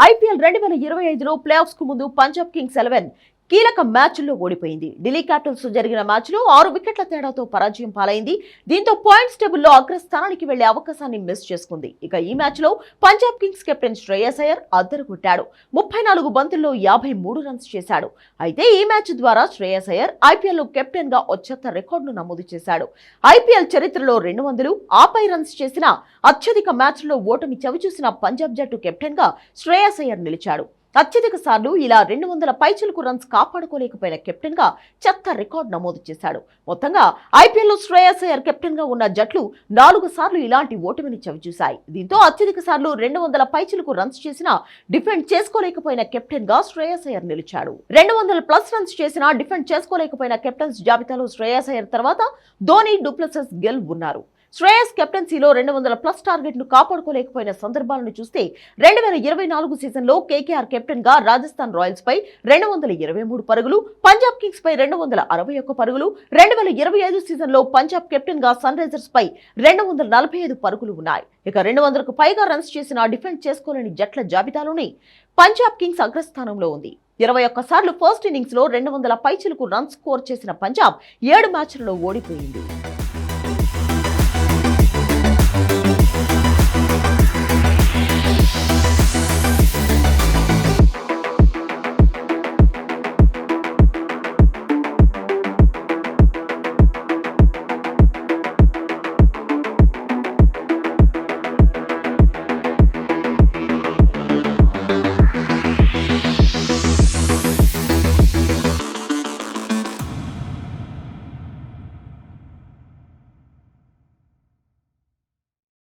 IPL రెండు వేల ఇరవై ఐదులో ప్లే ఆఫ్స్కు ముందు పంజాబ్ కింగ్స్ ఎలెవెన్ కీలక మ్యాచ్ల్లో ఓడిపోయింది. ఢిల్లీ క్యాపిటల్స్ జరిగిన మ్యాచ్లో ఆరు వికెట్ల తేడాతో పరాజయం పాలైంది. దీంతో పాయింట్స్ టేబుల్లో అగ్రస్థానానికి వెళ్ళే అవకాశాన్ని మిస్ చేసుకుంది. ఇక ఈ మ్యాచ్లో పంజాబ్ కింగ్స్ కెప్టెన్ శ్రేయస్ అయ్యర్ అద్దరు కొట్టాడు. ముప్పై నాలుగు బంతుల్లో యాభై మూడు రన్స్ చేశాడు. అయితే ఈ మ్యాచ్ ద్వారా శ్రేయస్ అయ్యర్ ఐపీఎల్ కెప్టెన్గా అత్యంత రికార్డును నమోదు చేశాడు. ఐపీఎల్ చరిత్రలో రెండు వందలు ఆపై రన్స్ చేసిన అత్యధిక మ్యాచ్లో ఓటమి చవిచూసిన పంజాబ్ జట్టు కెప్టెన్గా శ్రేయస్ అయ్యర్ నిలిచాడు. అత్యధిక సార్లు ఇలా రెండు వందల పైచులకు రన్స్ కాపాడుకోలేకపోయిన కెప్టెన్గా చెత్త రికార్డు నమోదు చేశాడు. మొత్తంగా ఐపీఎల్లో శ్రేయస్ అయ్యర్ కెప్టెన్గా ఉన్న జట్లు నాలుగు సార్లు ఇలాంటి ఓటమిని చవిచూశాయి. దీంతో అత్యధిక సార్లు రెండు వందల పైచులకు రన్స్ చేసినా డిఫెండ్ చేసుకోలేకపోయిన కెప్టెన్గా శ్రేయస్ అయ్యర్ నిలిచాడు. రెండు వందల ప్లస్ రన్స్ చేసినా డిఫెండ్ చేసుకోలేకపోయిన కెప్టెన్స్ జాబితాలో శ్రేయస్ అయ్యర్ తర్వాత ధోని డూప్లసెస్ గెల్ ఉన్నారు శ్రేయస్ కెప్టెన్సీలో రెండు వందల ప్లస్ టార్గెట్ను కాపాడుకోలేకపోయిన సందర్భాలను చూస్తే రెండు వేల ఇరవై నాలుగు సీజన్లో కేకేఆర్ కెప్టెన్గా రాజస్థాన్ రాయల్స్ పై రెండు వందల ఇరవై మూడు పరుగులు పంజాబ్ కింగ్స్ పై రెండు వందల అరవై ఒక్క పరుగులు రెండు వేల ఇరవై ఐదు సీజన్లో పంజాబ్ కెప్టెన్గా సన్ రైజర్స్ పై రెండు వందల నలభై ఐదు పరుగులు ఉన్నాయి. ఇక రెండు వందలకు పైగా రన్స్ చేసిన డిఫెండ్ చేసుకోలేని జట్ల జాబితాలోనే పంజాబ్ కింగ్స్ అగ్రస్థానంలో ఉంది. ఇరవై ఒక్క సార్లు ఫస్ట్ ఇన్నింగ్స్లో రెండు వందల పైచిలకు రన్స్ స్కోర్ చేసిన పంజాబ్ ఏడు మ్యాచ్లలో ఓడిపోయింది.